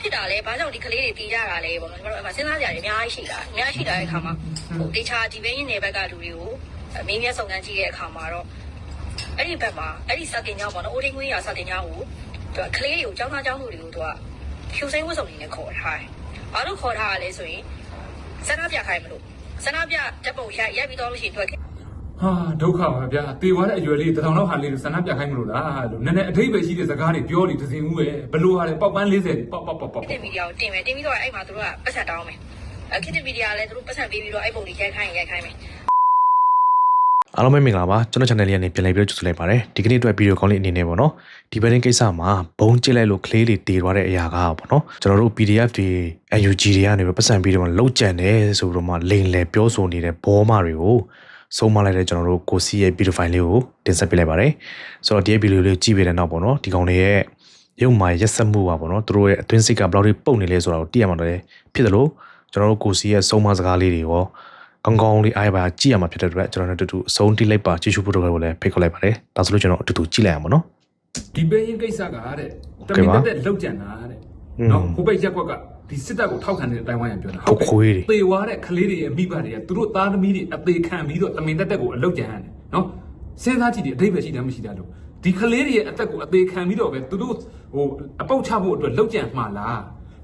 ဖြစ်တာလဲဘာကြောင့်ဒီကလေးတွေတီးကြတာလဲပေါ့နော်ကျွန်တော်တို့အမှစဉ်းစားကြရတယ်အများကြီးရှိတာအများကြီးရှိတာတဲ့အခါမှာဟိုတေချာဒီဘဲရင်နယ်ဘက်ကလူတွေကိုအမင်းမြတ်ဆောင်ကန်ကြည့်တဲ့အခါမှာတော့အဲ့ဒီဘက်မှာအဲ့ဒီစတင်ကြောင်းပေါ့နော်အိုးထင်းခွင်းရစတင်ကြောင်းကိုသူကကလေးတွေကိုကျောင်းသားကျောင်းသူတွေကိုသူကဖြူစိမ်းဝတ်စုံနေနဲ့ခေါ်ထားတယ်ဘာလို့ခေါ်ထားရလဲဆိုရင်စန္ဒပြခိုင်းမလို့စန္ဒပြတက်ပုံရိုက်ရိုက်ပြီးတော့လို့ရှိရင်သူက ဟာဒုက္ခပါဗျာတေသွားတဲ့အရွယ်လေးတစ်ထောင်လောက်ဟာလေးလို့ဆန္ဒပြခိုင်းမလို့လားလို့နည်းနည်းအထိပ္ပယ်ရှိတဲ့စကားတွေပြောနေသစင်ဦးပဲဘလို့ဟာလဲပေါက်ပန်း40ပေါက်ပေါက်ပေါက်ပေါက်ခစ်မီဒီယာကိုတင်မယ်တင်ပြီးတော့အဲ့မှာသူတို့ကပတ်ဆက်တောင်းမယ်အခစ်မီဒီယာလည်းသူတို့ပတ်ဆက်ပေးပြီးတော့အဲ့ပုံကြီးရိုက်ခိုင်းရင်ရိုက်ခိုင်းမယ်အားလုံးပဲမင်္ဂလာပါကျွန်တော် channel လေးကနေပြန်လည်ပြီးတော့ကြိုဆိုလိုက်ပါတယ်ဒီကနေ့အတွက်ဗီဒီယိုကောင်းလေးအနေနဲ့ပေါ့နော်ဒီဘက်ရင်ကိစ္စမှာဘုံကျစ်လိုက်လို့ကလေးတွေတေသွားတဲ့အရာကပေါ့နော်ကျွန်တော်တို့ PDF တွေ UNG တွေကနေပဲပတ်စံပြီးတော့လောက်ကြံတယ်ဆိုပြီးတော့မှလိန်လေပြောဆိုနေတဲ့ဘောမတွေကို ဆုံးမလိုက်တဲ့ကျွန်တော်တို့ကိုစီရဲ့ video file လေးကိုတင်ဆက်ပေးလိုက်ပါတယ်ဆိုတော့ဒီရဲ့ video လေးကိုကြည့်ပေးတဲ့နောက်ပေါ့နော်ဒီကောင်တွေရဲ့ရုပ်မာရက်ဆက်မှုပါပေါ့နော်သူတို့ရဲ့အတွင်းစိတ်ကဘယ်လောက်ထိပုံနေလဲဆိုတာကိုသိရမှာတယ်ဖြစ်တယ်လို့ကျွန်တော်တို့ကိုစီရဲ့ဆုံးမစကားလေးတွေရောကောင်းကောင်းလေးအားရပါကြည့်ရမှာဖြစ်တဲ့အတွက်ကျွန်တော်တို့အတူတူအဆုံးတိလိုက်ပါကြည့်ရှုဖို့တော့လည်းဖိတ်ခေါ်လိုက်ပါတယ်ဒါဆိုလို့ကျွန်တော်အတူတူကြည့်လိုက်အောင်ပါနော်ဒီပဲရင်ကိစ္စကတဲ့တကဲမင်ပါတက်တက်လောက်ကြံတာတဲ့อืมနော်ဟိုဘက်ရက်ကွက်က ဒီစစ်တပ်ကိုထောက်ခံတဲ့အတိုင်းဝိုင်းရပြောတာကိုခွေးတွေတေသွားတဲ့ကလေးတွေရဲ့မိဘတွေကသူတို့သားသမီးတွေအသေးခံပြီးတော့တမင်တက်တက်ကိုအလောက်ကြံရတယ်နော်စဉ်းစားကြည့်ဒီအတိပ္ပယ်ရှိတယ်မရှိတယ်လို့ဒီကလေးတွေရဲ့အသက်ကိုအသေးခံပြီးတော့ပဲသူတို့ဟိုအပုတ်ချဖို့အတွက်လောက်ကြံမှာလား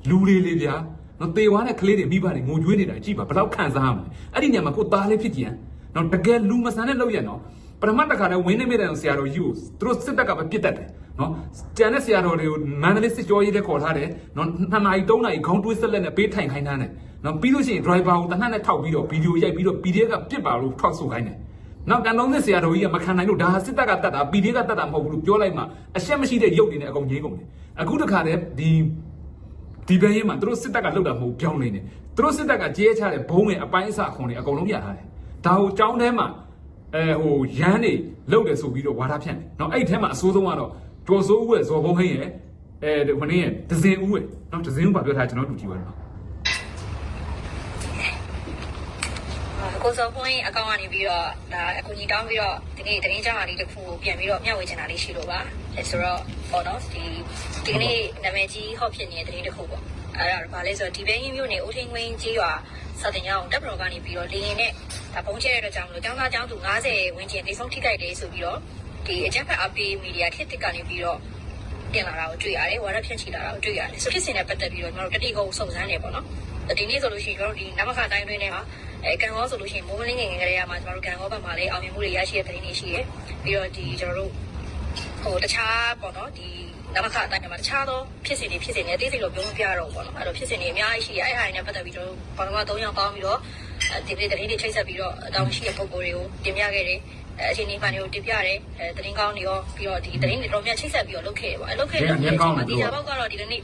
လူတွေလေဗျာနော်တေသွားတဲ့ကလေးတွေမိဘတွေငိုကြွေးနေတာကြည့်ပါဘယ်တော့ခံစားရမလဲအဲ့ဒီညမှာကိုသားလေးဖြစ်ကြံနော်တကယ်လူမဆန်တဲ့လောက်ရနော်ပထမတစ်ခါတည်းဝင်းနေမိတဲ့ဆရာတော်ကြီးကိုသူတို့စစ်တပ်ကပဲပြစ်တတ်တယ် နော်တန်တဲ့ဆရာတော်တွေကိုမန္တလေးစစ်ကြောရေးတဲ့ခေါ်ထားတယ်နော်2နာရီ3နာရီခေါင်းတွေးဆက်လက်နဲ့ပေးထိုင်ခိုင်းထားတယ်နော်ပြီးလို့ရှိရင် driver ကိုတနက်နဲ့ထောက်ပြီးတော့ဗီဒီယိုရိုက်ပြီးတော့ PDF ကပြစ်ပါလို့ထောက်ဆိုခိုင်းတယ်နောက်တန်တုံးစစ်ဆရာတော်ကြီးကမခံနိုင်လို့ဒါဟာစစ်တပ်ကတတ်တာ PDF ကတတ်တာမဟုတ်ဘူးလို့ပြောလိုက်မှအရှက်မရှိတဲ့ရုပ်တွေနဲ့အကုန်ကြီးကုန်တယ်အခုတခါတည်းဒီဒီဘက်ရင်မှာသူတို့စစ်တပ်ကလှုပ်တာမဟုတ်ပြောင်းနေတယ်သူတို့စစ်တပ်ကကြေးချတဲ့ဘုံငယ်အပိုင်းအစခွန်တွေအကုန်လုံးပြထားတယ်ဒါဟိုကြောင်းထဲမှာအဲဟိုရမ်းနေလှုပ်တယ်ဆိုပြီးတော့ဝါဒဖြန့်တယ်နော်အဲ့ထဲမှာအဆိုးဆုံးကတော့ ဒေါ်စိုးဦးရဲ့ဇော်ဘုံဟိန်းရဲ့အဲမင်းရဲ့ဒဇင်ဦးရဲ့နော်ဒဇင်ဦးပါပြောထားကျွန်တော်တူကြည့်ပါတော့ကိုစောပွင့်အကောင့်ကနေပြီးတော့ဒါအကူကြီးတောင်းပြီးတော့ဒီနေ့တင်းကြောင်လေးတစ်ခုကိုပြန်ပြီးတော့မျှဝေချင်တာလေးရှိလို့ပါအဲဆိုတော့ဟောနော်ဒီဒီနေ့နာမည်ကြီးဟော့ဖြစ်နေတဲ့တင်းတစ်ခုပေါ့အဲ့ဒါဘာလဲဆိုတော့ဒီဘဲရင်မြို့နေဦးထင်းငွင်းကြီးရွာစတင်ကြောင်တပ်ပတော်ကနေပြီးတော့လေရင်နဲ့ဒါပုံချဲတဲ့အတွက်ကြောင့်မလို့ကျောင်းသားကျောင်းသူ90ဝန်းကျင်တိစုံထိကြိုက်တယ်ဆိုပြီးတော့ ဒီအကြမ်းဖက်အပေးမီဒီယာထစ်တစ်ကနေပြီးတော့တင်လာတာကိုတွေ့ရတယ်ဝါရဖြန့်ချီလာတာကိုတွေ့ရတယ်ဆိုဖြစ်စဉ်နဲ့ပတ်သက်ပြီးတော့ကျွန်တော်တို့တတိကုန်းစုံစမ်းနေပေါ့နော်ဒီနေ့ဆိုလို့ရှိရင်ကျွန်တော်တို့ဒီနမခတိုင်းတွင်းထဲမှာအဲကံကောဆိုလို့ရှိရင်မိုးမလင်းငယ်ငယ်ကလေးကမှကျွန်တော်တို့ကံကောဘက်မှာလည်းအောင်မြင်မှုတွေရရှိတဲ့သတင်းတွေရှိတယ်ပြီးတော့ဒီကျွန်တော်တို့ဟိုတခြားပေါ့နော်ဒီနမခအတိုင်းမှာတခြားသောဖြစ်စဉ်တွေဖြစ်စဉ်တွေအသေးစိတ်တော့ပြောမပြတော့ဘူးပေါ့နော်အဲ့တော့ဖြစ်စဉ်တွေအများကြီးရှိတယ်အဲ့ဟာတွေနဲ့ပတ်သက်ပြီးကျွန်တော်တို့ဘာလို့မှ၃ယောက်ပေါင်းပြီးတော့ဒီနေ့သတင်းတွေချိတ်ဆက်ပြီးတော့အတောင်းရှိတဲ့ပုံကိုယ်တွေကိုတင်ပြခဲ့တယ် အဲအချိန်ဒီမှန်တွေကိုတင်ပြတယ်အဲသတင်းကောင်းတွေရောပြီးတော့ဒီသတင်းတွေတော့များချိတ်ဆက်ပြီးတော့လုပ်ခဲ့တယ်ပေါ့အဲလုပ်ခဲ့တဲ့ဒီမှာဒီကြဘောက်ကတော့ဒီကနေ့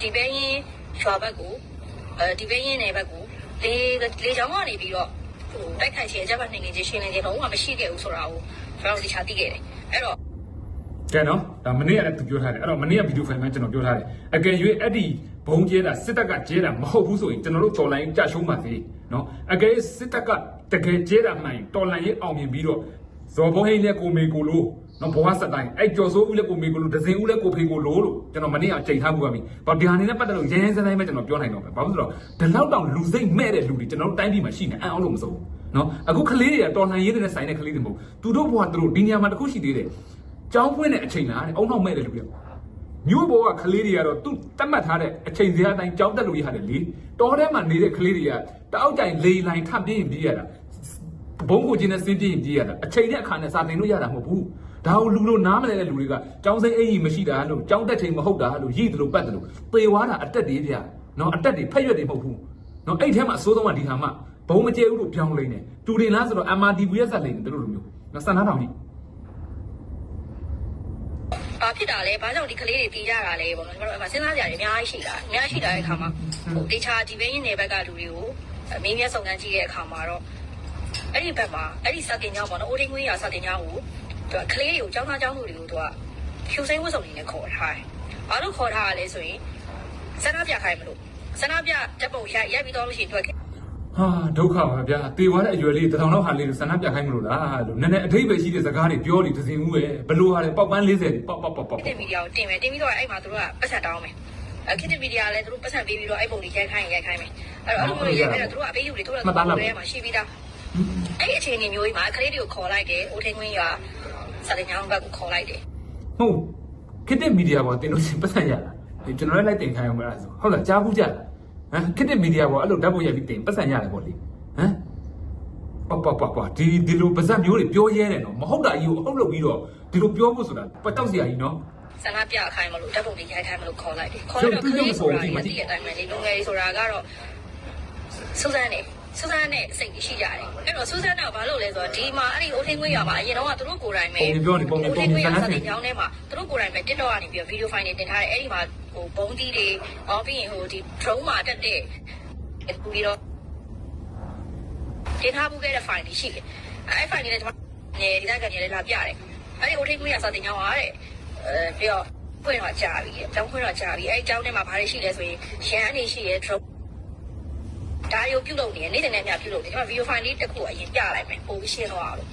ဒီဘဲရင်ရွာဘက်ကိုအဲဒီဘဲရင်နယ်ဘက်ကိုလေလေချောင်းကနေပြီးတော့ဟိုတိုက်ခိုက်ခြင်းအကြမ်းဖက်နှိမ်နင်းခြင်းရှင်းလင်းခြင်းလုံးဝမရှိခဲ့ဘူးဆိုတာကိုကျွန်တော်တို့တခြားသိခဲ့တယ်အဲ့တော့ကဲနော်ဒါမနေ့ကလည်းသူပြောထားတယ်အဲ့တော့မနေ့ကဗီဒီယိုဖိုင်မှာကျွန်တော်ပြောထားတယ်အကယ်၍အဲ့ဒီဘုံကျဲတာစစ်တပ်ကကျဲတာမဟုတ်ဘူးဆိုရင်ကျွန်တော်တို့တော်လိုင်းကြရှုံးပါသေးနော်အကယ်၍စစ်တပ်ကတကယ်ကျဲတာမှန်ရင်တော်လိုင်းရေးအောင်မြင်ပြီးတော့ ဇော်ဘုံဟိန်းနဲ့ကိုမေကိုလိုနော်ဘဝစတိုင်းအဲ့ကျော်စိုးဦးလည်းကိုမေကိုလိုဒဇင်ဦးလည်းကိုဖေကိုလိုလို့ကျွန်တော်မနေ့ကချိန်ထားမှုပါပြီဘာဒီဟာနေနဲ့ပတ်သက်လို့ရရင်စတိုင်းပဲကျွန်တော်ပြောနိုင်တော့ပဲဘာလို့ဆိုတော့ဒီလောက်တောင်လူစိတ်မဲ့တဲ့လူတွေကျွန်တော်တို့တိုင်းပြည်မှာရှိနေအံ့အောင်လို့မစိုးဘူးနော်အခုကလေးတွေကတော်လှန်ရေးတွေနဲ့ဆိုင်တဲ့ကလေးတွေမဟုတ်သူတို့ဘဝသူတို့ဒီနေရာမှာတစ်ခုရှိသေးတယ်ကျောင်းဖွင့်တဲ့အချိန်လားတဲ့အုံနောက်မဲ့တဲ့လူတွေမြို့ဘောကကလေးတွေကတော့သူတတ်မှတ်ထားတဲ့အချိန်စရာအတိုင်းကျောင်းတက်လို့ရတယ်လေတောထဲမှာနေတဲ့ကလေးတွေကတအောက်တိုင်လေလိုင်းထပ်ပြင်းပြေးရတာ ဘုံကိုချင်းနဲ့စင်းပြင်းပြေးရတာအချိန်နဲ့အခါနဲ့စာသင်လို့ရတာမဟုတ်ဘူးဒါကိုလူလို့နားမလဲတဲ့လူတွေကကျောင်းစိမ်းအင်ကြီးမရှိတာလို့ကျောင်းတက်ချိန်မဟုတ်တာလို့ရည်တယ်လို့ပတ်တယ်လို့ပေွားတာအတက်တွေဗျာနော်အတက်တွေဖက်ရွက်တွေမဟုတ်ဘူးနော်အဲ့ထဲမှာအစိုးဆုံးကဒီဟာမှဘုံမကျဲဘူးလို့ပြောင်းလိမ့်နေတူတင်လားဆိုတော့ MRTV ရဲ့ဇက်လိမ့်နေတို့လိုမျိုးနော်စံသားတောင်ကြီးဘာဖြစ်တာလဲဘာကြောင့်ဒီကလေးတွေတီးကြတာလဲပေါ့နော်ကျွန်တော်တို့အမှစဉ်းစားကြရတယ်အများကြီးရှိတာအများကြီးရှိတာတဲ့အခါမှာဟိုတေချာဒီဘဲရင်နယ်ဘက်ကလူတွေကိုအမင်းမြတ်ဆောင်ကန်ကြည့်တဲ့အခါမှာတော့ အဲ့ဒီဘက်မှာအဲ့ဒီစတင်ကြောင်းပေါ့နော်အိုးထင်းခွင်းရစတင်ကြောင်းကိုသူကကလေးတွေကိုကျောင်းသားကျောင်းသူတွေကိုသူကဖြူစိမ်းဝတ်စုံနေနဲ့ခေါ်ထားတယ်ဘာလို့ခေါ်ထားရလဲဆိုရင်စန္ဒပြခိုင်းမလို့စန္ဒပြတက်ပုံရိုက်ရိုက်ပြီးတော့လို့ရှိရင်သူကဟာဒုက္ခပါဗျာတေသွားတဲ့အရွယ်လေးတစ်ထောင်လောက်ဟာလေးလို့ဆန္ဒပြခိုင်းမလို့လားလို့နည်းနည်းအထိပ္ပယ်ရှိတဲ့စကားတွေပြောနေသစင်ဦးပဲဘလို့ဟာလဲပေါက်ပန်း40ပေါက်ပေါက်ပေါက်ပေါက်တင်မီဒီယာကိုတင်မယ်တင်ပြီးတော့အဲ့မှာသူတို့ကပတ်ဆက်တောင်းမယ်အခစ်တီမီဒီယာလည်းသူတို့ပတ်စံပေးပြီးတော့အဲ့ပုံတွေရိုက်ခိုင်းရင်ရိုက်ခိုင်းမယ်အဲ့တော့အဲ့လိုမျိုးရိုက်ခဲ့တော့သူတို့ကအပေးယူတွေသူတို့ကသူတို့ထဲမှာရှိပြီးသား အဲ့ဒီအခြေအနေမျိုးကြီးမှာကလေးတွေကိုခေါ်လိုက်တယ်အိုထင်းခွင်းရွာစာတင်ကြောင်းဘက်ကိုခေါ်လိုက်တယ်ဟုတ်ခစ်တဲ့မီဒီယာပေါ်တင်လို့ရှင်ပတ်သက်ရလားဒီကျွန်တော်လည်းလိုက်တင်ခိုင်းအောင်မလားဆိုဟုတ်လားကြားဘူးကြလားဟမ်ခစ်တဲ့မီဒီယာပေါ်အဲ့လိုဓာတ်ပုံရိုက်ပြီးတင်ပတ်သက်ရတယ်ပေါ့လေဟမ်ပပပပဒီဒီလိုပါဇက်မျိုးတွေပြောရဲတယ်နော်မဟုတ်တာကြီးကိုအဟုတ်လုပ်ပြီးတော့ဒီလိုပြောဖို့ဆိုတာပတ်တောက်စရာကြီးနော်ဆန္ဒပြခိုင်းမလို့ဓာတ်ပုံတွေရိုက်ခိုင်းမလို့ခေါ်လိုက်တယ်ခေါ်လိုက်တော့ကလေးဆိုတာရတိရဲ့အတိုင်းပဲလေလူငယ်တွေဆိုတာကတော့စူဇန်နေ စူဇန်နဲ့စိတ်ရှိကြတယ်အဲ့တော့စူဇန်ကဘာလို့လဲဆိုတော့ဒီမှာအဲ့ဒီအိုထင်းခွင့်ရမှာအရင်တော့ကသူတို့ကိုယ်တိုင်ပဲပုံတွေပြောနေပုံတွေပုံတွေရဇာတ်လမ်းစာတွေတင်ကြောင်းထဲမှာသူတို့ကိုယ်တိုင်ပဲ TikTok ကနေပြီးဗီဒီယိုဖိုင်တွေတင်ထားတယ်အဲ့ဒီမှာဟိုဘုံတီးတွေဟောပြီးရင်ဟိုဒီ drone မှာတက်တဲ့ပြီးတော့တင်ထားမှုခဲ့တဲ့ file တွေရှိတယ်အဲ့ file တွေလည်းကျွန်မနေဒီတိုင်းကနေလည်းလာပြတယ်အဲ့ဒီအိုထင်းခွင့်ရစာတင်ကြောင်းပါတဲ့အဲပြီးတော့ဖွင့်တော့ကြာပြီအကြောင်းဖွင့်တော့ကြာပြီအဲ့အကြောင်းထဲမှာဘာတွေရှိလဲဆိုရင်ရန်အနေရှိရဲ drone ဒါရုပ်ပြုတ်လုပ်နေတယ်နေ့တိုင်းနဲ့မြပြုတ်လုပ်တယ်ကျွန်မဗီဒီယိုဖိုင်လေးတစ်ခုအရင်ပြလိုက်မယ်ပို့ပြီးရှင်းတော့အောင်လို့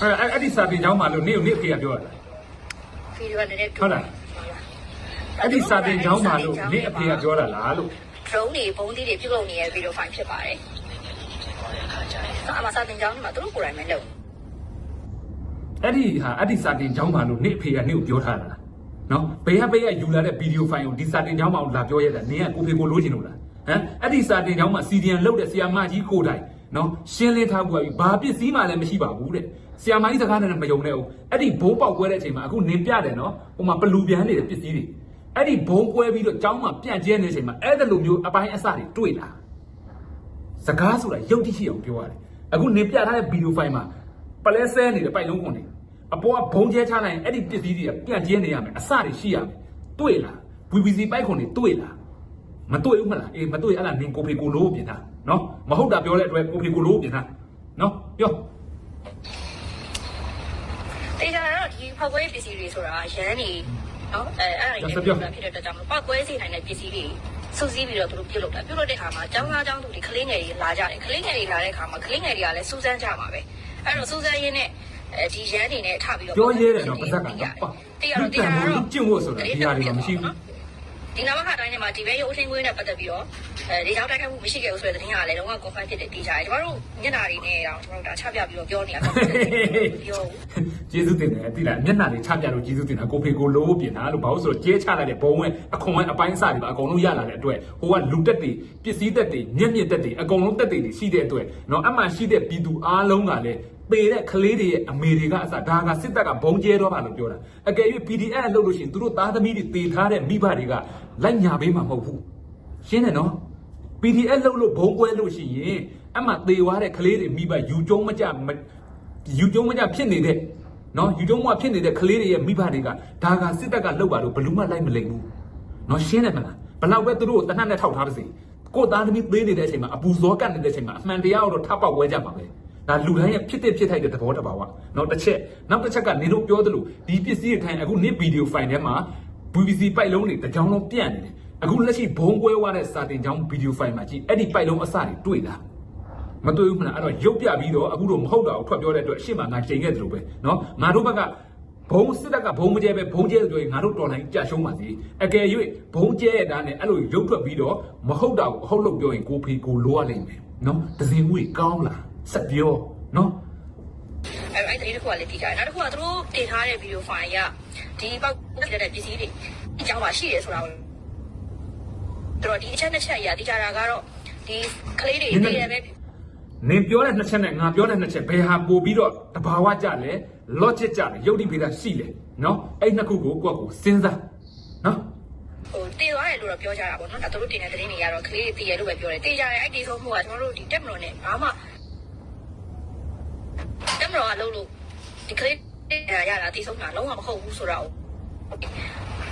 အဲ့အဲ့အဲ့ဒီစာတင်ကြောင်းမှာလို့နေကိုနေအဖေကပြောရတာဗီဒီယိုကနေလည်းဟုတ်လားအဲ့ဒီစာတင်ကြောင်းမှာလို့နေအဖေကပြောတာလားလို့ drone တွေဘုံသီးတွေပြုတ်လုပ်နေတဲ့ဗီဒီယိုဖိုင်ဖြစ်ပါတယ်အမစာတင်ကြောင်းမှာသူတို့ကိုယ်တိုင်ပဲလုပ်အဲ့ဒီဟာအဲ့ဒီစာတင်ကြောင်းမှာလို့နေအဖေကနေကိုပြောထားတာလား နော်ဘေးကဘေးကယူလာတဲ့ဗီဒီယိုဖိုင်ကိုဒီစာတင်ကြောင်းမှာလာပြောရတာနေကကိုဖေကိုလိုချင်လို့လားဟမ်အဲ့ဒီစာတင်ကြောင်းမှာစီဒီယန်လောက်တဲ့ဆီယာမကြီးကိုတိုင်နော်ရှင်းလင်းထားဖို့ကဘာပစ္စည်းမှလည်းမရှိပါဘူးတဲ့ဆီယာမကြီးစကားနဲ့မယုံနဲ့ဦးအဲ့ဒီဘိုးပေါက်ကွဲတဲ့အချိန်မှာအခုနင်ပြတယ်နော်ဟိုမှာဘလူပြန်နေတဲ့ပစ္စည်းတွေအဲ့ဒီဘုံကွဲပြီးတော့ကြောင်းမှာပြန့်ကျဲနေတဲ့အချိန်မှာအဲ့ဒါလိုမျိုးအပိုင်းအစတွေတွေ့လာစကားဆိုတာရုပ်တိရှိအောင်ပြောရတယ်အခုနေပြထားတဲ့ဗီဒီယိုဖိုင်မှာပလဲဆဲနေတဲ့ပိုက်လုံးကွန်တွေ အပေါ်ကဘုံကျဲချလိုက်ရင်အဲ့ဒီပစ္စည်းတွေကပြန့်ကျဲနေရမယ်အစတွေရှိရမယ်တွေ့လား VVC ပိုက်ခွန်တွေတွေ့လားမတွေ့ဘူးမလားအေးမတွေ့အဲ့ဒါနင်ကိုဖေကိုလိုပြင်တာနော်မဟုတ်တာပြောတဲ့အတွက်ကိုဖေကိုလိုပြင်တာနော်ပြောတေချာတော့ဒီဖောက်ကွဲပစ္စည်းတွေဆိုတာရန်နေနော်အဲအဲ့ဒါတွေလည်းဖြစ်တဲ့အတွက်ကြောင့်ပောက်ကွဲစေနိုင်တဲ့ပစ္စည်းတွေစုစည်းပြီးတော့သူတို့ပြုတ်လုပ်တာပြုတ်လုပ်တဲ့အခါမှာចောင်းသားចောင်းသူတွေကလေးငယ်တွေလာကြတယ်ကလေးငယ်တွေလာတဲ့အခါမှာကလေးငယ်တွေကလည်းစူးစမ်းကြမှာပဲအဲ့တော့စူးစမ်းရင်းနဲ့ အဲဒီရန်နေနဲ့ထပြီးတော့ ပြောရဲတယ်နော်ပါဇက်ကနော် တေရတော့တေချာတော့ ကျင့်ဖို့ဆိုတာဒီဟာတွေကမရှိဘူး ဒီနာမခတိုင်းထဲမှာဒီဘဲရုပ်ထင်းကွင်းနဲ့ပတ်သက်ပြီးတော့အဲဒီကြောင့်တိုက်ခိုက်မှုမရှိခဲ့ဘူးဆိုတဲ့သတင်းကလည်းတော့ confirm ဖြစ်တဲ့တေချာတယ်ကျမတို့ညနာတွေနဲ့တော့ကျမတို့ဒါချပြပြီးတော့ပြောနေရတာပြော ကျေးဇူးတင်တယ်တိလားမျက်နှာတွေချပြလို့ကျေးဇူးတင်တာကိုဖေကိုလိုပြင်တာလို့ဘာလို့ဆိုတော့ကျဲချလိုက်တဲ့ဘုံဝဲအခွန်ဝဲအပိုင်းအစတွေပါအကုန်လုံးရလာတဲ့အတွက်ဟိုကလူတက်တွေပစ္စည်းတက်တွေမျက်မြင့်တက်တွေအကုန်လုံးတက်တွေရှိတဲ့အတွက်เนาะအမှန်ရှိတဲ့ပြည်သူအားလုံးကလည်း ပေတဲ့ကလေးတွေရဲ့အမေတွေကအစဒါကစစ်တပ်ကဘုံကျဲတော့ပါလို့ပြောတာအကယ်၍ PDF လှုပ်လို့ရှိရင်သူတို့သားသမီးတွေတေထားတဲ့မိဘတွေကလိုက်ညာပေးမှာမဟုတ်ဘူးရှင်းတယ်နော် PDF လှုပ်လို့ဘုံကွဲလို့ရှိရင်အမှသေသွားတဲ့ကလေးတွေမိဘယူကျုံမကြမယူကျုံမကြဖြစ်နေတဲ့နော်ယူကျုံမဖြစ်နေတဲ့ကလေးတွေရဲ့မိဘတွေကဒါကစစ်တပ်ကလှုပ်ပါလို့ဘယ်လူမှလိုက်မလိမ့်ဘူးနော်ရှင်းတယ်မလားဘလောက်ပဲသူတို့ကိုတနတ်နဲ့ထောက်ထားပါစေကိုယ်သားသမီးသေးနေတဲ့အချိန်မှာအပူဇောကတ်နေတဲ့အချိန်မှာအမှန်တရားကိုတော့ထပ်ပေါက်ဝဲကြမှာပဲ ဒါလူတိုင်းရဲ့ဖြစ်တဲ့ဖြစ်ထိုက်တဲ့သဘောတဘာဝနော်တစ်ချက်နောက်တစ်ချက်ကနေတို့ပြောသလိုဒီပစ္စည်းတွေထိုင်အခုနေ့ဗီဒီယိုဖိုင်ထဲမှာ BBC ပိုက်လုံးတွေတစ်ကြောင်းလုံးပြန့်နေတယ်အခုလက်ရှိဘုံကွဲသွားတဲ့စာတင်ကြောင်းဗီဒီယိုဖိုင်မှာကြည့်အဲ့ဒီပိုက်လုံးအစတွေတွေ့လားမတွေ့ဘူးမလားအဲ့တော့ရုပ်ပြပြီးတော့အခုတော့မဟုတ်တာကိုထွက်ပြောတဲ့အတွက်အရှိမငါချိန်ခဲ့တယ်လို့ပဲเนาะငါတို့ဘက်ကဘုံစစ်တပ်ကဘုံမကျဲပဲဘုံကျဲဆိုရင်ငါတို့တော်လိုင်းကြရှုံးပါစေအကယ်၍ဘုံကျဲရတာနဲ့အဲ့လိုရုပ်ထွက်ပြီးတော့မဟုတ်တာကိုအဟုတ်လို့ပြောရင်ကိုဖေကိုလိုရလိမ့်မယ်เนาะတစင်မှုကောင်းလား ဆက်ပြောနော်အဲ့အဲ့ဒီတစ်ခုကလည်းကြည့်ကြတယ်နောက်တစ်ခုကသူတို့တင်ထားတဲ့ဗီဒီယိုဖိုင်ကဒီပေါက်တက်တဲ့ပစ္စည်းတွေအကြောင်းပါရှိတယ်ဆိုတာကိုသူတို့ဒီအချက်နှစ်ချက်အရာတိကျတာကတော့ဒီကလေးတွေတည်ရပဲနင်ပြောတဲ့နှစ်ချက်နဲ့ငါပြောတဲ့နှစ်ချက်ဘယ်ဟာပို့ပြီးတော့တဘာဝကြလဲ logic ကြလဲယုတ်တိဗေဒရှိလဲနော်အဲ့နှစ်ခုကိုကိုယ့်ကိုစဉ်းစားနော်ဟိုတည်သွားတယ်လို့တော့ပြောကြတာပေါ့နော်ဒါတို့တင်တဲ့သတင်းတွေကတော့ကလေးတွေတည်ရလို့ပဲပြောတယ်တည်ကြတယ်အဲ့ဒီဆုံးမှုကကျွန်တော်တို့ဒီတက်မလို့နဲ့ဘာမှ တက်မတော်ကလုံးလို့ဒီကလေးတွေရတာတည်ဆုံးတာလုံးဝမဟုတ်ဘူးဆိုတော့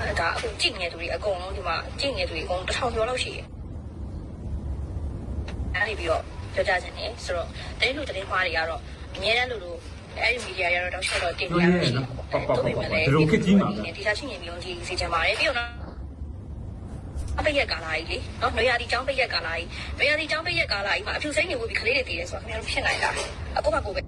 အဲဒါအခုကြည့်နေသူတွေအကုန်လုံးဒီမှာကြည့်နေသူတွေအကုန်တစ်ထောင်ကျော်လောက်ရှိတယ်အဲ့ဒီပြီးတော့ပြောကြခြင်းနေဆိုတော့တင်းလူတင်းခွားတွေကတော့အများအားလို့လို့အဲ့ဒီမီဒီယာတွေကတော့တော့တင်ပြရမှာရှိတယ်ဒီစားချင်းရင်မျိုးကြီးစီချင်ပါတယ်ပြီးတော့အပိတ်ရက်ကာလာကြီးလေနော်နွေရာသီကျောင်းပိတ်ရက်ကာလာကြီးနွေရာသီကျောင်းပိတ်ရက်ကာလာကြီးမှာအဖြူစိမ့်နေဖို့ပြီးခလေးတွေတည်တယ်ဆိုတာခင်ဗျားတို့ဖြစ်နိုင်တာအခုမှကိုပဲ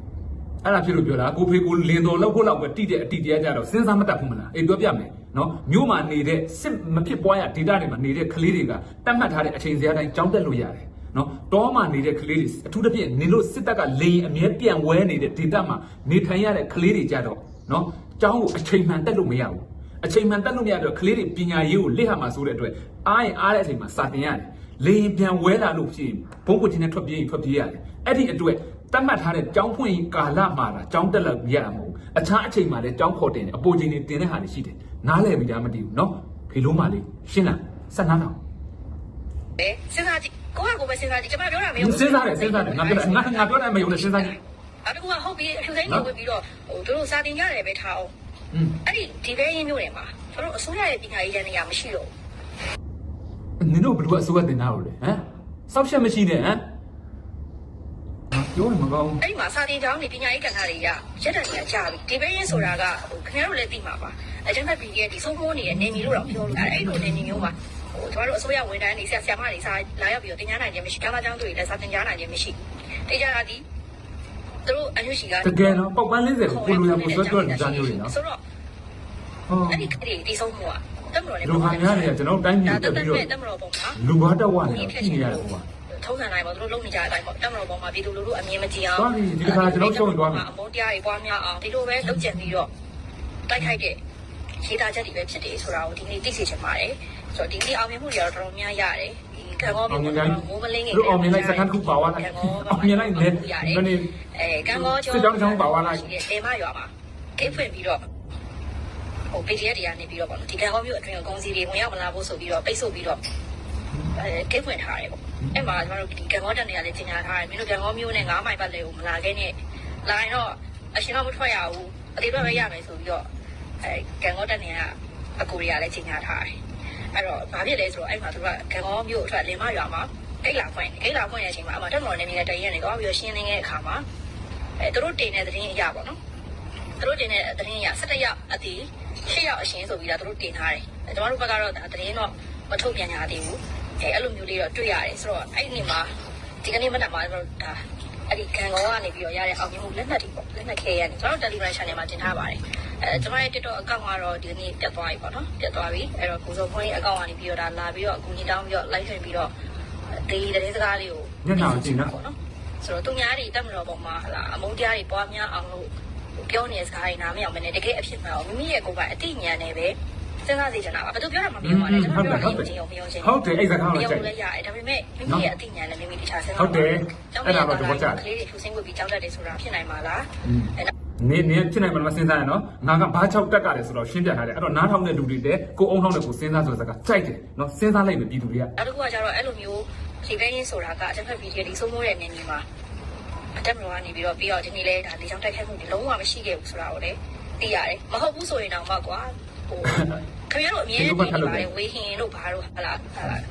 အဲ့ဒါဖြစ်လို့ပြောတာကိုဖေကိုလင်တော်လောက်ဖို့လောက်ပဲတိတဲ့အတိတရားကြတော့စဉ်းစားမတတ်ဘူးမလားအေးပြောပြမယ်နော်မြို့မှာနေတဲ့စစ်မဖြစ်ပွားရဒေတာတွေမှာနေတဲ့ကလေးတွေကတတ်မှတ်ထားတဲ့အချိန်စရာတိုင်းကြောင်းတက်လို့ရတယ်နော်တောမှာနေတဲ့ကလေးတွေအထူးသဖြင့်နင်တို့စစ်တပ်ကလေရင်အမြဲပြန်ဝဲနေတဲ့ဒေတာမှာနေထိုင်ရတဲ့ကလေးတွေကြတော့နော်ကျောင်းကိုအချိန်မှန်တက်လို့မရဘူးအချိန်မှန်တက်လို့မရတော့ကလေးတွေပညာရေးကိုလက်ဟာမှာဆိုတဲ့အတွက်အားရင်အားတဲ့အချိန်မှာစာတင်ရတယ်လေရင်ပြန်ဝဲလာလို့ဖြစ်ရင်ဘုံကိုချင်းနဲ့ထွက်ပြေးရင်ထွက်ပြေးရတယ်အဲ့ဒီအတွက် တတ်မှတ်ထားတဲ့ကျောင်းဖွင့်ကာလမှာတာကျောင်းတက်လို့ရမှာမဟုတ်အခြားအချိန်မှာလည်းကျောင်းခေါ်တင်တယ်အပေါ်ချိန်တွေတင်တဲ့ဟာတွေရှိတယ်နားလည်ပြီလားမသိဘူးနော်ဖေလုံးမလေးရှင်းလားဆက်နားတော့ပဲစဉ်းစားကြည့်ကိုကကိုပဲစဉ်းစားကြည့်ကျွန်မပြောတာမယုံစဉ်းစားတယ်စဉ်းစားတယ်ငါပြောငါငါပြောတယ်မယုံနဲ့စဉ်းစားကြည့်အဲ့ဒါကဟုတ်ပြီအထူးဆိုင်ကိုဝင်ပြီးတော့ဟိုတို့စာတင်ကြတယ်ပဲထားအောင်อืมအဲ့ဒီဒီဘဲရင်းမျိုးတွေမှာကျွန်တော်အစိုးရရဲ့ပညာရေးတန်းတွေကမရှိတော့နင်တို့ဘယ်လိုအစိုးရတင်တာလို့လဲဟမ်စောက်ချက်မရှိနဲ့ဟမ် ပြောရင်မကောင်းအဲ့ဒီမှာစာတင်ကျောင်းတွေပညာရေးကဏ္ဍတွေကရက်တံတွေကကြာပြီဒီဘဲရင်းဆိုတာကဟိုခင်ဗျားတို့လည်းသိမှာပါအကျဉ်းဖက်ပြည်ရဲ့ဒီဆုံးဖိုးနေတဲ့နေမီလို့တော့ပြောလို့ရတယ်အဲ့လိုနေမီမျိုးမှာဟိုကျွန်တော်တို့အစိုးရဝန်ထမ်းတွေဆရာဆရာမတွေစာလာရောက်ပြီးတော့တင်ကြားနိုင်ခြင်းမရှိကျောင်းသားကျောင်းသူတွေလည်းစာတင်ကြားနိုင်ခြင်းမရှိတေးကြတာဒီသူတို့အညွှန်ရှိကတကယ်နော်ပေါက်ပန်း40ကိုကိုလိုရကိုဆွဲပြောတဲ့ကြားမျိုးတွေနော်ဆိုတော့ဟောအဲ့ဒီကလေးဒီဆုံးမှုကတက်မတော်နဲ့လူဟာများတွေကကျွန်တော်တိုင်းပြည်ဒါတက်တက်ပြီးတော့တက်မတော်ပုံမှာလူဘာတက်ဝါနေကြည့်နေရတယ်ဟိုမှာ ထုံးစံတိုင်းပေါ့သူတို့လုပ်နေကြတဲ့အတိုင်းပေါ့တက်မတော်ပုံမှာပြည်သူလူထုအမြင်မကြည့်အောင်သွားပြီဒီတစ်ခါကျွန်တော်ရှုံးသွားပြီအမုန်းတရားတွေပွားများအောင်ဒီလိုပဲလုပ်ကြံပြီးတော့တိုက်ခိုက်တဲ့ရေးသားချက်တွေပဲဖြစ်တယ်ဆိုတာကိုဒီနေ့သိစေချင်ပါတယ်ဆိုတော့ဒီနေ့အောင်မြင်မှုတွေကတော့တော်တော်များရတယ်ဒီကံကောင်းအောင်မြမှုင်တွေလိုက်မိုးမလင်းငယ်သူအောင်မြင်လိုက်စကန်ခုပါဝါလိုက်အောင်မြင်လိုက်လေမနေအဲကံကောကျော်စစ်ကြောင်းတစ်ကြောင်းပါသွားလိုက်အဲမရွာမှာဂိတ်ဖွင့်ပြီးတော့ဟို PDF တွေကနေပြီးတော့ပေါ့နော်ဒီကံကောမျိုးအတွင်းကိုကုန်စည်တွေဝင်ရောက်မလာဖို့ဆိုပြီးတော့ပိတ်ဆို့ပြီးတော့အဲဂိတ်ဖွင့်ထားတယ်ပေါ့ အဲ့မှာကျမတို့ဒီကံကောတက်နေရလေကြီးညာထားတယ်မင်းတို့ကံကောမျိုးနဲ့9မိုင်ပတ်လေကိုမလာခဲ့နဲ့လာရင်တော့အရှင်တော့မထွက်ရဘူးအသေးတော့ပဲရမယ်ဆိုပြီးတော့အဲကံကောတက်နေရအကူတွေကလည်းကြီးညာထားတယ်အဲ့တော့ဘာဖြစ်လဲဆိုတော့အဲ့မှာသူကကံကောမျိုးအထွက်လင်မရွာမှာဂိတ်လာဖွင့်ဂိတ်လာဖွင့်တဲ့အချိန်မှာအမတက်မော်နေနေတဲ့တရင်ကနေတော့ပြီးတော့ရှင်းလင်းတဲ့အခါမှာအဲသူတို့တင်တဲ့သတင်းအရာပေါ့နော်သူတို့တင်တဲ့သတင်းရ17ရက်အတီး8ရက်အရှင်ဆိုပြီးတော့သူတို့တင်ထားတယ်။ကျွန်တော်တို့ဘက်ကတော့ဒါသတင်းတော့မထုတ်ပြန်ကြသေးဘူး။ အဲအဲ့လိုမျိုးလေးတော့တွေ့ရတယ်ဆိုတော့အဲ့ဒီနေ့မှာဒီကနေ့မနက်မှာကျွန်တော်တို့ဒါအဲ့ဒီခံကောကနေပြီးတော့ရတဲ့အောင်မြင်မှုလက်နက်တွေပေါ့လက်နက်ခဲရတယ်ကျွန်တော်တို့ Telegram channel မှာတင်ထားပါတယ်။အဲကျွန်တော်ရဲ့ TikTok account ကတော့ဒီနေ့ပြတ်သွားပြီပေါ့နော်။ပြတ်သွားပြီ။အဲ့တော့ကိုစောဖွင့် account ကနေပြီးတော့ဒါလာပြီးတော့အကူကြီးတောင်းပြီးတော့ live ထွင်ပြီးတော့ဒီသတင်းစကားလေးကိုညနေအောင်ကြည့်နော်ပေါ့နော်ဆိုတော့သူများတွေတက်မတော်ပေါ်မှာဟလာအမုန်းတရားတွေပွားများအောင်လို့ပြောနေတဲ့စကားတွေနားမရောက်မနဲ့တကယ်အဖြစ်မှန်အောင်မိမိရဲ့ကိုယ်ပိုင်အသိဉာဏ်နဲ့ပဲ စဉ်းစားစေချင်တာပါဘယ်သူပြောတာမှမပြောပါနဲ့ကျွန်တော်ပြောတာယုံကြည်အောင်မယုံကြည်ဟုတ်တယ်အဲ့စကားကိုယုံကြိုက်လည်းရတယ်ဒါပေမဲ့မိမိရဲ့အသိဉာဏ်နဲ့မိမိတခြားစဉ်းစားဟုတ်တယ်ကျောင်းအဲ့ဒါရဲ့တော့သဘောကျတယ်ကလေးတွေဖြူစင်းကိုပြီးကြောက်တတ်တယ်ဆိုတာဖြစ်နိုင်မှာလားအဲ့ဒါနေနေဖြစ်နိုင်မှာမစဉ်းစားရနော်ငါကဘာချောက်တက်ကလဲဆိုတော့ရှင်းပြထားတယ်အဲ့တော့နားထောင်တဲ့လူတွေတဲ့ကိုအုံထောင်းတဲ့ကိုစဉ်းစားဆိုတဲ့စကားကြိုက်တယ်နော်စဉ်းစားလိုက်မယ်ပြည်သူတွေကနောက်တစ်ခုကကျတော့အဲ့လိုမျိုးဖြေပေးရင်းဆိုတာကအတစ်ဖက်ဗီဒီယိုဒီစိုးမိုးတဲ့နေနေမှာအတက်မလို့ကနေပြီးတော့ပြီးတော့ဒီနေ့လဲဒါလေချောင်းတိုက်ခိုက်မှုဒီလုံးဝမရှိခဲ့ဘူးဆိုတာကိုလည်းသိရတယ်မဟုတ်ဘူးဆိုရင်တော့မှကွာဟို ခင်ဗျားတို့အမြဲတမ်းသိနေပါတယ်ဝေဟင်တို့ဘာတို့ဟာလားဟာလား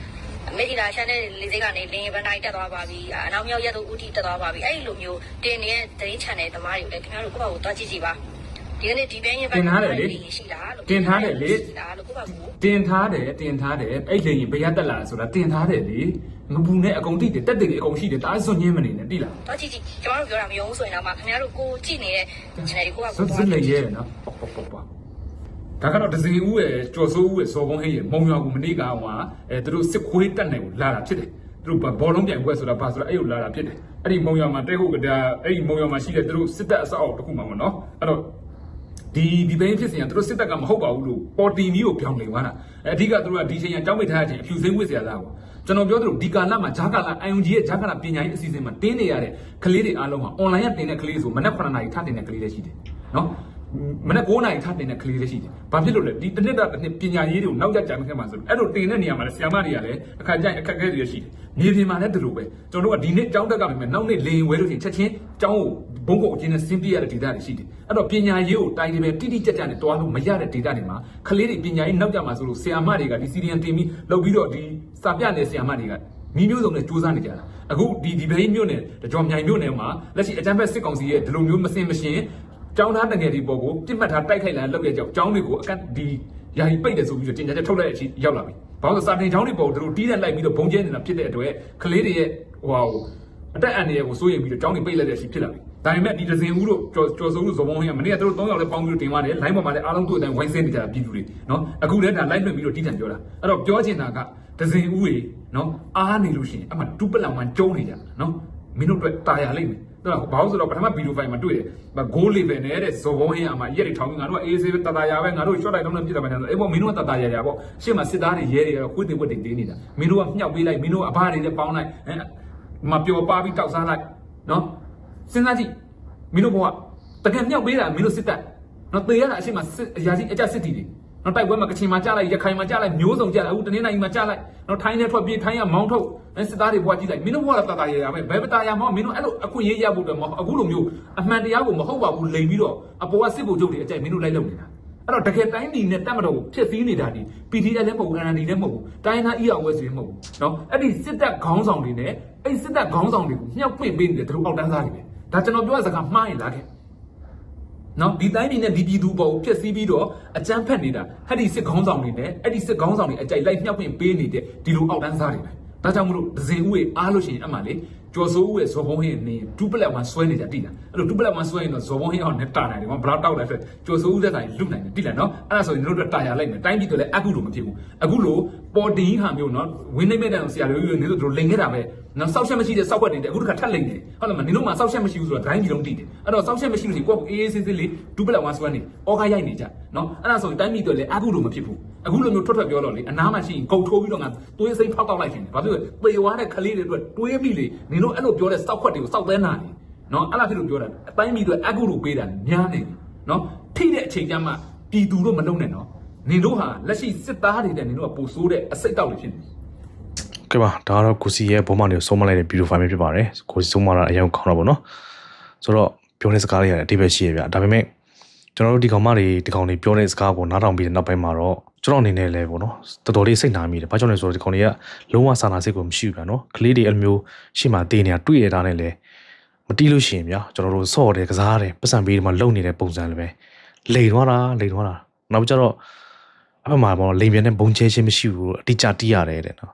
အမေဒီလာချန်တဲ့လေးစိတ်ကနေလင်းဘန်တိုင်းတက်သွားပါပြီအနောက်မြောက်ရက်တို့ဦးတီတက်သွားပါပြီအဲ့ဒီလိုမျိုးတင်နေတဲ့သတင်းချန်တဲ့သမားတွေကိုလည်းခင်ဗျားတို့ကိုယ့်ဘာကိုတွားကြည့်ကြည့်ပါဒီကနေ့ဒီပိုင်းရင်ပိုင်းရှိလားလို့ရှိလားလို့ကိုယ့်ဘာကိုတင်ထားတယ်တင်ထားတယ်အဲ့လေရင်ဘယ်ရတက်လာဆိုတာတင်ထားတယ်လေငပူနဲ့အကုန်တိတယ်တက်တယ်အကုန်ရှိတယ်တားစွညင်းမနေနဲ့တိလားတော့ကြည့်ကြည့်ကျမတို့ပြောတာမယုံဘူးဆိုရင်တော့မှခင်ဗျားတို့ကိုကြည့်နေတဲ့ channel တွေကိုကစွစွလေရဲနော်ပေါ့ပေါ့ပေါ့ ဒါကတော့ဒဇင်ဦးရဲ့ကြော်စိုးဦးရဲ့စော်ကုန်းဟင်းရဲ့မုံရွာကူမနေ့ကဟိုအဲသူတို့စစ်ခွေးတက်နေကိုလာတာဖြစ်တယ်သူတို့ဘောလုံးပြိုင်ပွဲဆိုတာဘာဆိုတာအဲ့ကိုလာတာဖြစ်တယ်အဲ့ဒီမုံရွာမှာတဲဟုတ်ကဒါအဲ့ဒီမုံရွာမှာရှိတဲ့သူတို့စစ်တပ်အစောက်တစ်ခုမှပေါ့နော်အဲ့တော့ဒီဒီဘိန်းဖြစ်စဉ်ကသူတို့စစ်တပ်ကမဟုတ်ပါဘူးလို့ပေါ်တီမီကိုပြောင်းနေသွားတာအဲအဓိကသူတို့ကဒီချိန်ကကြောင်းမိထားတဲ့အချိန်အဖြူစင်းဝစ်စရာသားပေါ့ကျွန်တော်ပြောသလိုဒီကာလမှာဂျာကာလာ IUG ရဲ့ဂျာကာလာပညာရေးအစီအစဉ်မှာတင်းနေရတဲ့ကလေးတွေအားလုံးဟာ online ကတင်တဲ့ကလေးဆိုမနက်9နာရီထတင်တဲ့ကလေးတွေရှိတယ်နော် မနက်9နာရီထတင်တဲ့ကလေးတွေရှိတယ်ဘာဖြစ်လို့လဲဒီတစ်နှစ်တာတစ်နှစ်ပညာရေးတွေကိုနောက်ကျကြမ်းခဲ့မှာဆိုလို့အဲ့လိုတင်တဲ့နေရာမှာလည်းဆရာမတွေကလည်းအခါကျရင်အခက်အခဲတွေရှိတယ်မြေပြင်မှာလည်းဒီလိုပဲကျွန်တော်တို့ကဒီနေ့ကျောင်းတက်ကပြင်မဲ့နောက်နေ့လေရင်ဝဲလို့ရှိရင်ချက်ချင်းကျောင်းကိုဘုံကုတ်အချင်းနဲ့ဆင်းပြရတဲ့ဒေတာတွေရှိတယ်အဲ့တော့ပညာရေးကိုတိုင်းနေပဲတိတိကျကျနဲ့တွားလို့မရတဲ့ဒေတာတွေမှာကလေးတွေပညာရေးနောက်ကျမှာဆိုလို့ဆရာမတွေကဒီစီရီယန်တင်ပြီးလုပ်ပြီးတော့ဒီစာပြတဲ့ဆရာမတွေကမိမျိုးစုံနဲ့စူးစမ်းနေကြတာအခုဒီဒီဘိန်းမြို့နယ်တကြောမြိုင်မြို့နယ်မှာလက်ရှိအကြမ်းဖက်စစ်ကောင်စီရဲ့ဒီလိုမျိုးမစင်မရှင် ကျောင်းသားတငယ်တွေပေါ်ကိုပြစ်မှတ်ထားတိုက်ခိုက်လာလောက်တဲ့ကြောင့်ကျောင်းတွေကိုအကန့်ဒီယာယီပိတ်တယ်ဆိုပြီးတော့တင်ကြချက်ထုတ်လိုက်တဲ့အချိန်ရောက်လာပြီ။ဘာလို့လဲစာတင်ကျောင်းတွေပေါ်ကိုသူတို့တီးတဲ့လိုက်ပြီးတော့ဘုံကျဲနေတာဖြစ်တဲ့အတွက်ကလေးတွေရဲ့ဟိုဟာကိုအတက်အန္တရာယ်ကိုစိုးရိမ်ပြီးတော့ကျောင်းတွေပိတ်လိုက်တဲ့အချိန်ဖြစ်လာပြီ။ဒါပေမဲ့ဒီဒဇင်ဦးတို့ကျော်ကျော်စုံတို့ဇော်ဘုံဟင်းကမနေ့ကသူတို့၃ယောက်လည်းပေါင်းပြီးတော့တင်သွားတယ်လိုင်းပေါ်မှာလည်းအားလုံးတို့အတိုင်းဝိုင်းဆင်းနေကြတာပြည်သူတွေနော်အခုလည်းဒါလိုက်လွှင့်ပြီးတော့တိကျန်ပြောတာအဲ့တော့ပြောချင်တာကဒဇင်ဦးတွေနော်အားနေလို့ရှိရင်အမှတူပလန်မှကျုံးနေကြနော်မင်းတို့အတွက်တာယာလိမ့်မယ် တော့ဘာလို့ဆိုတော့ပထမဗီဒီယိုဖိုင်မှာတွေ့တယ်ဂိုးလေးပဲနဲ့တဲ့ဇော်ဘုံဟင်းအမှရက်တွေထောင်းပြီးငါတို့ကအေးဆေးပဲတတာယာပဲငါတို့ short လိုက်တော့လည်းပြစ်တာပဲအဲ့ပေါ့မင်းတို့ကတတာယာရပေါ့ရှေ့မှာစစ်သားတွေရဲတွေကတော့ခွေးတွေဝက်တွေတင်းနေတာမင်းတို့ကမြှောက်ပေးလိုက်မင်းတို့ကအဘတွေလည်းပေါင်းလိုက်ဟမ်မပျော်ပါပြီးတောက်စားလိုက်နော်စဉ်းစားကြည့်မင်းတို့ဘဝတကယ်မြောက်ပေးတာမင်းတို့စစ်တပ်နော်တေရတာအရှိမစစ်အရာကြီးအကြစစ်တီတွေ နော်တိုက်ပွဲမှာကချင်မှာကြားလိုက်ရခိုင်မှာကြားလိုက်မျိုးစုံကြားလိုက်အခုတနင်္လာရီမှာကြားလိုက်နော်ထိုင်းနဲ့ထွက်ပြေးထိုင်းကမောင်းထုတ်အဲစစ်သားတွေဘဝကြည့်လိုက်မင်းတို့ဘဝကတာတာရရမယ်ဘယ်ပတာရမောမင်းတို့အဲ့လိုအခွင့်အရေးရဖို့တော့မဟုတ်အခုလိုမျိုးအမှန်တရားကိုမဟုတ်ပါဘူးလိန်ပြီးတော့အပေါ်ကစစ်ဗိုလ်ချုပ်တွေအကြိုက်မင်းတို့လိုက်လုပ်နေတာအဲ့တော့တကယ်တိုင်းပြည်နဲ့တက်မတော်ဖြစ်စည်းနေတာဒီ PTL လည်းမဟုတ်ဘူး NLD လည်းမဟုတ်ဘူးတိုင်းသား ERWS လည်းမဟုတ်ဘူးနော်အဲ့ဒီစစ်တပ်ခေါင်းဆောင်တွေနဲ့အဲ့စစ်တပ်ခေါင်းဆောင်တွေကိုမြောက်ပွင့်ပေးနေတယ်သူတို့အောက်တန်းသားတွေပဲဒါကျွန်တော်ပြောတဲ့စကားမှားရင်လားခဲ့ နော်ဒီတိုင်းပြည်နဲ့ဒီပြည်သူပေါ်ကိုဖျက်ဆီးပြီးတော့အကြမ်းဖက်နေတာဟဲ့ဒီစစ်ခေါင်းဆောင်တွေနဲ့အဲ့ဒီစစ်ခေါင်းဆောင်တွေအကြိုက်လိုက်မြှောက်ပင်ပေးနေတဲ့ဒီလိုအောက်တန်းစားတွေပဲဒါကြောင့်မလို့ဒဇင်ဦးရဲ့အားလို့ရှိရင်အမှလေ ကျော်စိုးဦးရဲ့ဇော်ဘုံဟင်းနေဒူပလက်ဝမ်ဆွဲနေကြတိလားအဲ့လိုဒူပလက်ဝမ်ဆွဲရင်တော့ဇော်ဘုံဟင်းအောင်နဲ့တာနိုင်တယ်ကွာဘလောက်တောက်လိုက်ဆိုကျော်စိုးဦးသက်ဆိုင်လွတ်နိုင်တယ်တိလားနော်အဲ့ဒါဆိုရင်တို့တို့တာယာလိုက်မယ်တိုင်းပြည်တို့လည်းအခုလိုမဖြစ်ဘူးအခုလိုပေါ်တင်ကြီးဟာမျိုးနော်ဝင်းနေမဲ့တဲ့ဆရာတွေနေတို့တို့လိန်ခဲ့တာပဲနော်စောက်ချက်မရှိတဲ့စောက်ွက်တွေတဲ့အခုတခါထက်လိန်တယ်ဟုတ်လားမနင်တို့မှစောက်ချက်မရှိဘူးဆိုတော့ဒိုင်းကြီးလုံးတိတယ်အဲ့တော့စောက်ချက်မရှိလို့ဒီကိုယ့်အေးအေးဆေးဆေးလေးဒူပလက်ဝမ်ဆွဲနေအော်ခါရိုက်နေကြနော်အဲ့ဒါဆိုရင်တိုင်းပြည်တို့လည်းအခုလိုမဖြစ်ဘူးအခုလိုမျိုးထွက်ထွက်ပြောတော့လေအနားမှာရှိရင်ဂုတ်ထိုးပြီးတော့ငါသွေးစိမ့်ဖောက်တောက်လိုက်ခင်ဘာဖြစ်လဲပေဝါတဲ့ခလေးတွေအတွက်တွေးမိလေနင်တို့အဲ့လိုပြောတဲ့စောက်ခွက်တွေကိုစောက်သဲနာနေနော်အဲ့လားဖြစ်လို့ပြောတာအတိုင်းပြည်တို့အခုလိုပေးတာများနေပြီနော်ထိတဲ့အချိန်ကျမှပြည်သူတို့မလုံနဲ့နော်နင်တို့ဟာလက်ရှိစစ်သားတွေနဲ့နင်တို့ကပိုဆိုးတဲ့အစိတ်တောက်တွေဖြစ်နေတယ်ကဲပါဒါကတော့ကိုစီရဲ့ဘုံမနေကိုဆုံးမလိုက်တဲ့ဗီဒီယိုဖိုင်ပဲဖြစ်ပါတယ်ကိုစီဆုံးမတာအရင်ခေါင်းတော့ဗောနော်ဆိုတော့ပြောတဲ့စကားတွေရတယ်အတိတ်ပဲရှိရဗျဒါပေမဲ့ ကျွန်တော်တို့ဒီကောင်မတွေဒီကောင်တွေပြောတဲ့စကားကိုနားထောင်ပြီးတဲ့နောက်ပိုင်းမှာတော့ကျွန်တော်အနေနဲ့လည်းဗောနော်တော်တော်လေးစိတ်နာမိတယ်ဘာကြောင့်လဲဆိုတော့ဒီကောင်တွေကလုံးဝစာနာစိတ်ကိုမရှိဘူးဗျာနော်ကလေးတွေအဲ့လိုမျိုးရှေ့မှာတေးနေတာတွေ့ရတာနဲ့လည်းမတီးလို့ရှိရင်ဗျာကျွန်တော်တို့စော့တယ်ကစားတယ်ပတ်စံပေးဒီမှာလုံနေတဲ့ပုံစံလည်းပဲလိန်သွားတာလိန်သွားတာနောက်ပြီးကျတော့အဖက်မှာဗောလိန်ပြန်တဲ့ဘုံချဲချင်းမရှိဘူးအတိအကျတီးရတယ်တဲ့နော်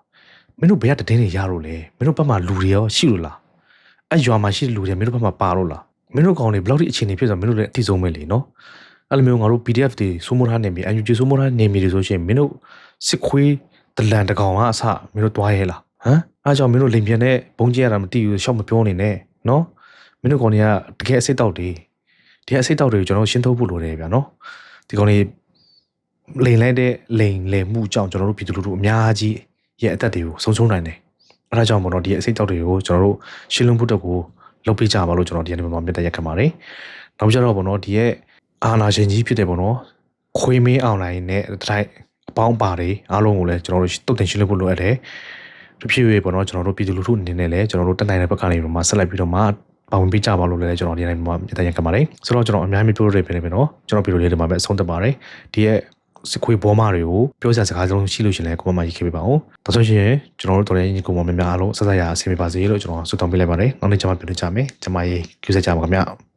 မင်းတို့ဘယ်ကတည်င်းတွေရလို့လဲမင်းတို့ဘက်မှာလူတွေရောရှိလို့လားအဲ့ရွာမှာရှိတဲ့လူတွေမင်းတို့ဘက်မှာပါလို့လား မင်းတို့ကောင်တွေဘယ်လောက်ထိအခြေအနေဖြစ်ဆိုမင်းတို့လည်းအတိဆုံးပဲလေနော်အဲ့လိုမျိုးငါတို့ PDF တွေစိုးမိုးထားနေပြီ UNG စိုးမိုးထားနေပြီတွေဆိုရှင်မင်းတို့စစ်ခွေးတလန်တကောင်ကအစမင်းတို့တွားရဲလားဟမ်အားကြောင့်မင်းတို့လိန်ပြန်တဲ့ဘုံကျဲရတာမသိဘူးရှောက်မပြောနေနဲ့နော်မင်းတို့ကောင်တွေကတကယ်အစိတ်တောက်တွေဒီအစိတ်တောက်တွေကိုကျွန်တော်ရှင်းထုတ်ဖို့လိုတယ်ဗျာနော်ဒီကောင်တွေလိန်လိုက်တဲ့လိန်လေမှုကြောင့်ကျွန်တော်တို့ပြည်သူလူထုအများကြီးရဲ့အသက်တွေကိုဆုံးရှုံးနိုင်တယ်။အဲဒါကြောင့်မလို့ဒီအစိတ်တောက်တွေကိုကျွန်တော်တို့ရှင်းလင်းဖို့တက်ကို လုပ်ပေးကြပါလို့ကျွန်တော်ဒီနေ့မှာမြတ်တက်ရက်ခံပါတယ်။နောက်ကြတော့ပေါ့နော်ဒီရဲ့အာနာရှင်ကြီးဖြစ်တယ်ပေါ့နော်။ခွေးမင်းအွန်လိုင်းနဲ့တိုင်းအပေါင်းပါတွေအားလုံးကိုလည်းကျွန်တော်တို့တုတ်တင်ရှင်းလင်းဖို့လိုအပ်တယ်။တဖြည်းဖြည်းပေါ့နော်ကျွန်တော်တို့ပြည်သူလူထုအနေနဲ့လည်းကျွန်တော်တို့တက်နိုင်တဲ့ဘက်ကနေမှဆက်လက်ပြီးတော့မှပါဝင်ပေးကြပါလို့လည်းကျွန်တော်ဒီနေ့မှာမြတ်တက်ရက်ခံပါတယ်။ဆိုတော့ကျွန်တော်အများကြီးပြောရတဲ့ပြင်ပဲနော်ကျွန်တော်ဗီဒီယိုလေးတွေမှာပဲအဆုံးသတ်ပါတယ်။ဒီရဲ့ စစ်ခွေးဘောမတွေကိုပြောစရာစကားလုံးရှိလို့ရှိရင်လည်းကိုမမရေးခဲ့ပေးပါဦး။ဒါဆိုရင်ကျွန်တော်တို့တော်ရင်ကိုမများများအားလုံးဆက်ဆက်ရအဆင်ပြေပါစေလို့ကျွန်တော်ဆုတောင်းပေးလိုက်ပါတယ်။နောက်နေ့ကျမှပြန်တွေ့ကြမယ်။ကျမရေးကြိုးစားကြပါခင်ဗျာ။